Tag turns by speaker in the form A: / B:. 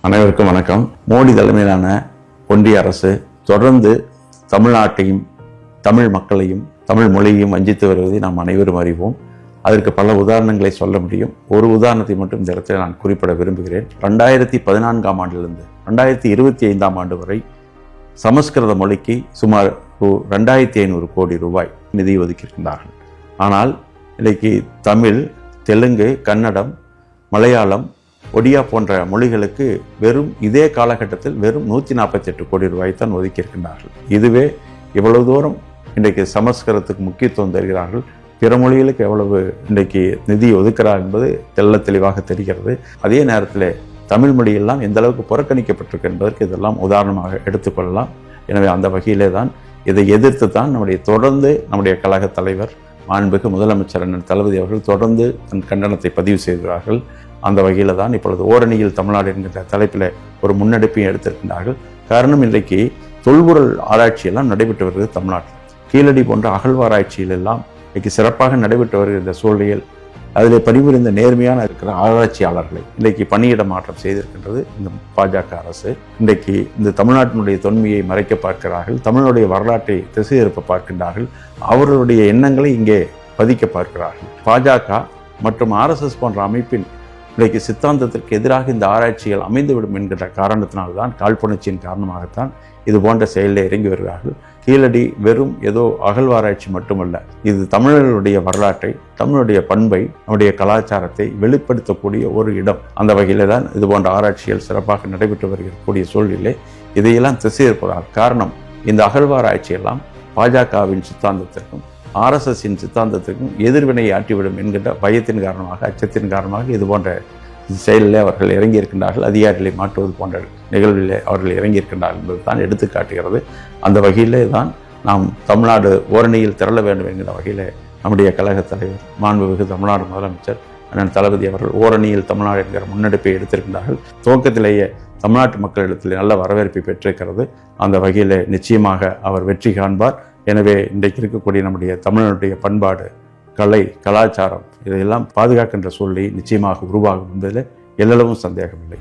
A: அனைவருக்கும் வணக்கம். மோடி தலைமையிலான ஒன்றிய அரசு தொடர்ந்து தமிழ்நாட்டையும் தமிழ் மக்களையும் தமிழ் மொழியையும் வஞ்சித்து வருவதை நாம் அனைவரும் அறிவோம். அதற்கு பல உதாரணங்களை சொல்ல முடியும். ஒரு உதாரணத்தை மட்டும் இந்த இடத்தில் நான் குறிப்பிட விரும்புகிறேன். ரெண்டாயிரத்தி பதினான்காம் ஆண்டிலிருந்து ரெண்டாயிரத்தி இருபத்தி ஐந்தாம் ஆண்டு வரை சமஸ்கிருத மொழிக்கு சுமார் ரூ- ரெண்டாயிரத்தி ஐநூறு கோடி ரூபாய் நிதி ஒதுக்கியிருக்கின்றார்கள். ஆனால் இன்றைக்கு தமிழ் தெலுங்கு கன்னடம் மலையாளம் ஒடியா போன்ற மொழிகளுக்கு வெறும் இதே காலகட்டத்தில் வெறும் நூற்றி நாற்பத்தெட்டு கோடி ரூபாய் தான் ஒதுக்கியிருக்கின்றார்கள். இதுவே இவ்வளவு தூரம் இன்றைக்கு சமஸ்கிருதத்துக்கு முக்கியத்துவம் தருகிறார்கள். பிற மொழிகளுக்கு எவ்வளவு இன்றைக்கு நிதி ஒதுக்கிறார் என்பது தெல்ல தெளிவாக தெரிகிறது. அதே நேரத்தில் தமிழ் மொழியெல்லாம் எந்த அளவுக்கு புறக்கணிக்கப்பட்டிருக்கு என்பதற்கு இதெல்லாம் உதாரணமாக எடுத்துக்கொள்ளலாம் எனவே அந்த வகையிலே தான் இதை எதிர்த்து தான் நம்முடைய தொடர்ந்து நம்முடைய கழக தலைவர் மாண்புக்கு முதலமைச்சர் அண்ணன் தளபதி அவர்கள் தொடர்ந்து தன் கண்டனத்தை பதிவு செய்கிறார்கள். அந்த வகையில் தான் இப்பொழுது ஓரணியில் தமிழ்நாடு என்கின்ற தலைப்பில் ஒரு முன்னெடுப்பையும் எடுத்திருக்கின்றார்கள். காரணம் இன்றைக்கு தொல்பொருள் ஆராய்ச்சியெல்லாம் நடைபெற்று வருகிறது தமிழ்நாட்டில். கீழடி போன்ற அகழ்வாராய்ச்சியிலெல்லாம் இன்றைக்கு சிறப்பாக நடைபெற்று இந்த சூழ்நிலையில் அதில் பணிபுரிந்த நேர்மையான இருக்கிற ஆராய்ச்சியாளர்களை இன்றைக்கு பணியிட மாற்றம் செய்திருக்கின்றது இந்த பாஜக அரசு. இன்றைக்கு இந்த தமிழ்நாட்டினுடைய தொன்மையை மறைக்க பார்க்கிறார்கள் தமிழனுடைய வரலாற்றை திசை திருப்ப பார்க்கின்றார்கள் அவர்களுடைய எண்ணங்களை இங்கே பதிக்க பார்க்கிறார்கள். பாஜக மற்றும் ஆர்எஸ்எஸ் போன்ற அமைப்பின் இன்றைக்கு சித்தாந்தத்திற்கு எதிராக இந்த ஆராய்ச்சிகள் அமைந்துவிடும் என்கின்ற காரணத்தினால்தான் காழ்ப்புணர்ச்சியின் காரணமாகத்தான் இது போன்ற செயலில் இறங்கி வருகிறார்கள். கீழடி வெறும் ஏதோ அகழ்வாராய்ச்சி மட்டுமல்ல இது தமிழர்களுடைய வரலாற்றை தமிழுடைய பண்பை நம்முடைய கலாச்சாரத்தை வெளிப்படுத்தக்கூடிய ஒரு இடம். அந்த வகையில் தான் இது போன்ற ஆராய்ச்சிகள் சிறப்பாக நடைபெற்று வருகிறக்கூடிய சூழ்நிலை இதையெல்லாம் திசை இருப்பதால் காரணம் இந்த அகழ்வாராய்ச்சியெல்லாம் பாஜகவின் சித்தாந்தத்திற்கும் ஆர்எஸ்எஸ்ஸின் சித்தாந்தத்திற்கும் எதிர்வினை ஆட்டிவிடும் என்கின்ற பயத்தின் காரணமாக அச்சத்தின் காரணமாக இது போன்ற செயலில் அவர்கள் இறங்கியிருக்கின்றார்கள். அதிகாரிகளை மாற்றுவது போன்ற நிகழ்விலே அவர்கள் இறங்கியிருக்கின்றார்கள் என்பது தான் எடுத்துக்காட்டுகிறது. அந்த வகையிலே தான் நாம் தமிழ்நாடு ஓரணியில் திரள வேண்டும் என்கிற வகையில் நம்முடைய கழகத் தலைவர் மாண்புமிகு தமிழ்நாடு முதலமைச்சர் அண்ணன் தளபதி அவர்கள் ஓரணியில் தமிழ்நாடு என்கிற முன்னெடுப்பை எடுத்திருக்கின்றார்கள். துவக்கத்திலேயே தமிழ்நாட்டு மக்களிடத்தில் நல்ல வரவேற்பை பெற்றிருக்கிறது. அந்த வகையில் நிச்சயமாக அவர் வெற்றி காண்பார். எனவே இன்றைக்கு இருக்கக்கூடிய நம்முடைய தமிழனுடைய பண்பாடு கலை கலாச்சாரம் இதையெல்லாம் பாதுகாக்கின்ற சூழ்நிலை நிச்சயமாக உருவாகும் என்பதில் எல்லளவும் சந்தேகமில்லை.